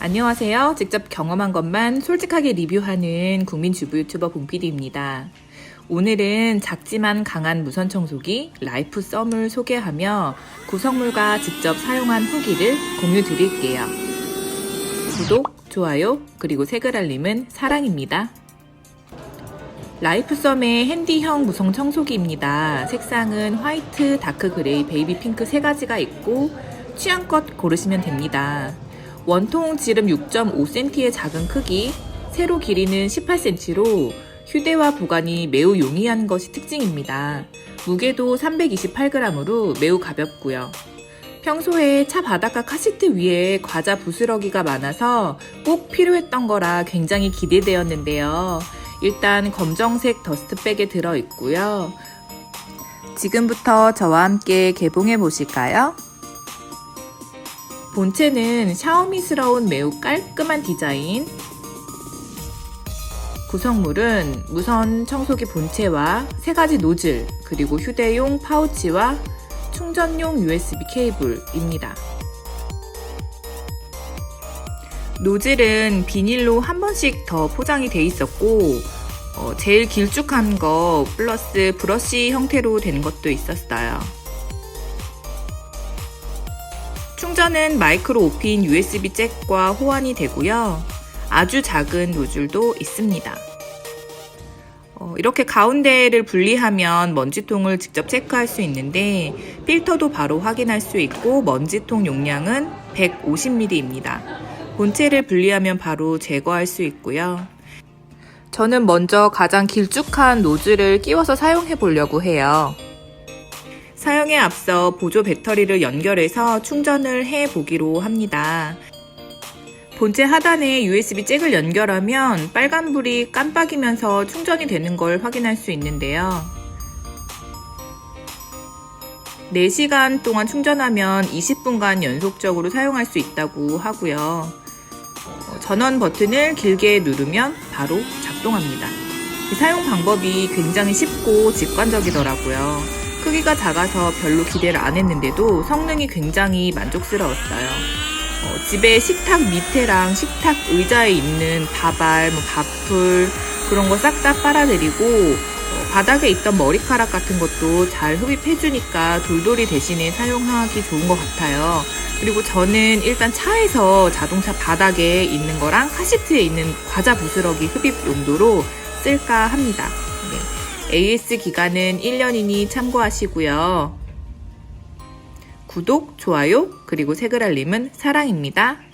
안녕하세요. 직접 경험한 것만 솔직하게 리뷰하는 국민 주부 유튜버 봉PD입니다. 오늘은 작지만 강한 무선 청소기 라이프 썸을 소개하며 구성물과 직접 사용한 후기를 공유 드릴게요. 구독, 좋아요, 그리고 색을 알림은 사랑입니다. 라이프 썸의 핸디형 무선 청소기입니다. 색상은 화이트, 다크 그레이, 베이비 핑크 세 가지가 있고 취향껏 고르시면 됩니다. 원통 지름 6.5cm의 작은 크기, 세로 길이는 18cm로 휴대와 보관이 매우 용이한 것이 특징입니다. 무게도 328g으로 매우 가볍고요. 평소에 차 바닷가 카시트 위에 과자 부스러기가 많아서 꼭 필요했던 거라 굉장히 기대되었는데요. 일단 검정색 더스트백에 들어 있고요. 지금부터 저와 함께 개봉해 보실까요? 본체는 샤오미스러운 매우 깔끔한 디자인. 구성물은 무선 청소기 본체와 세 가지 노즐, 그리고 휴대용 파우치와 충전용 USB 케이블입니다. 노즐은 비닐로 한 번씩 더 포장이 돼 있었고, 어, 제일 길쭉한 거 플러스 브러쉬 형태로 되는 것도 있었어요. 충전은 마이크로 5핀 USB 잭과 호환이 되고요. 아주 작은 노즐도 있습니다. 어, 이렇게 가운데를 분리하면 먼지통을 직접 체크할 수 있는데 필터도 바로 확인할 수 있고 먼지통 용량은 150ml입니다. 본체를 분리하면 바로 제거할 수 있고요. 저는 먼저 가장 길쭉한 노즐을 끼워서 사용해 보려고 해요. 사용에 앞서 보조 배터리를 연결해서 충전을 해 보기로 합니다. 본체 하단에 USB 잭을 연결하면 빨간불이 깜빡이면서 충전이 되는 걸 확인할 수 있는데요. 4시간 동안 충전하면 20분간 연속적으로 사용할 수 있다고 하고요. 어, 전원 버튼을 길게 누르면 바로 작동합니다. 이 사용 방법이 굉장히 쉽고 직관적이더라고요. 크기가 작아서 별로 기대를 안 했는데도 성능이 굉장히 만족스러웠어요. 어, 집에 식탁 밑에랑 식탁 의자에 있는 밥알, 뭐 밥풀 그런 거 싹 다 빨아들이고 어, 바닥에 있던 머리카락 같은 것도 잘 흡입해주니까 돌돌이 대신에 사용하기 좋은 것 같아요. 그리고 저는 일단 차에서 자동차 바닥에 있는 거랑 카시트에 있는 과자 부스러기 흡입 용도로 쓸까 합니다. 네. AS 기간은 1년이니 참고하시고요. 구독, 좋아요, 그리고 색을 알림은 사랑입니다.